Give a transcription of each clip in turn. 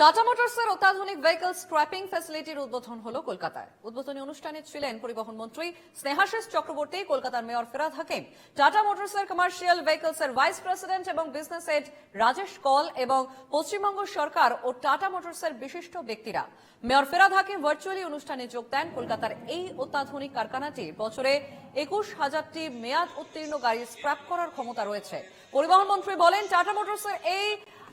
Tata মোটরসের অত্যাধুনিক vehicle scraping ফ্যাসিলিটির উদ্বোধন হলো কলকাতায়। উদ্বোধনী অনুষ্ঠানে ছিলেন পরিবহন মন্ত্রী স্নেহাশিস চক্রবর্তী, কলকাতার মেয়র ফেরাদ হাকিম। টাটা মোটরসের কমার্শিয়াল ভেহিকলস এর ভাইস প্রেসিডেন্ট এবং বিজনেস হেড রাজেশ কল এবং পশ্চিমবঙ্গ সরকার ও টাটা মোটরসের বিশিষ্ট ব্যক্তিরা। মেয়র ফেরাদ হাকিম ভার্চুয়ালি অনুষ্ঠানে যোগ দেন কলকাতার এই অত্যাধুনিক কারখানাটি। বছরে একুশ হাজারটি মেয়াদ উত্তীর্ণ গাড়ি স্ক্র্যাপ করার ক্ষমতা রয়েছে। পরিবহন মন্ত্রী বলেন টাটা মোটরসের এই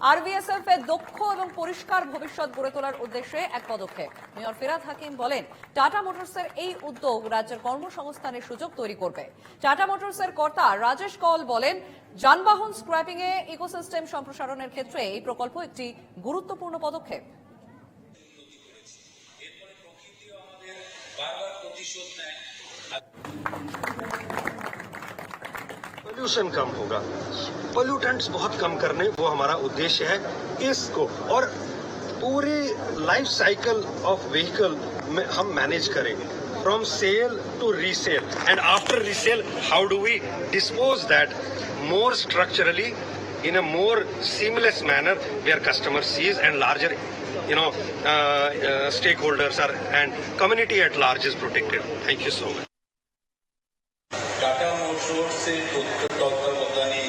আরবিএসএফ এর দক্ষ এবং পরিষ্কার ভবিষ্যৎ গড়ে তোলার উদ্দেশ্যে এক পদক্ষেপ। মেয়র ফিরাদ হাকিম বলেন, টাটা মোটরসের এই উদ্যোগ রাজ্যের কর্মসংস্থানের সুযোগ তৈরি করবে। টাটা মোটরসের কর্তা রাজেশ কল বলেন, যানবাহন স্ক্র্যাপিং এ ইকোসিস্টেম সম্প্রসারণের ক্ষেত্রে এই প্রকল্প একটি গুরুত্বপূর্ণ পদক্ষেপ। প্রতিশোধ নেয়। पॉल्यूशन कम होगा। पॉल्यूटेंट्स बहुत कम करने, वो हमारा उद्देश्य है इसको और पूरी लाइफ साइकिल ऑफ़ व्हीकल में हम मैनेज करेंगे। From sale to resale and after resale how do we dispose that more structurally in a more seamless manner where customer sees and larger you know stakeholders are and community at large is protected thank you so much Tata মোটরসের তত্ত্বাবধানে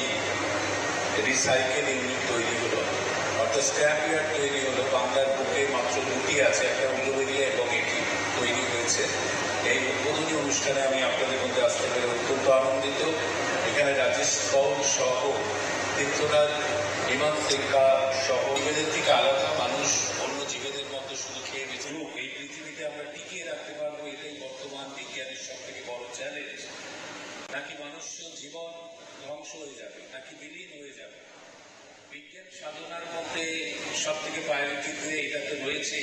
recycle তৈরি হলো। অর্থাৎ scrap yard তৈরি হলো। বাংলার বুকে মাত্র দুটি আছে, একটা উল্লুবেরিয়া এবং এটি তৈরি হয়েছে। এই উদ্বোধনী অনুষ্ঠানে আমি আপনাদের মধ্যে আসতে পেরে অত্যন্ত আনন্দিত। এখানে রাজেশ কৌল সহ তীর্থরাজ বিমান সিংহা জীবেদের থেকে নাকি মনুষ্য জীবন ধ্বংস হয়ে যাবে নাকি বিলীন হয়ে যাবে। বিজ্ঞান সাধনার মধ্যে সব থেকে প্রায়োরিটিতে এটা তো রয়েছে।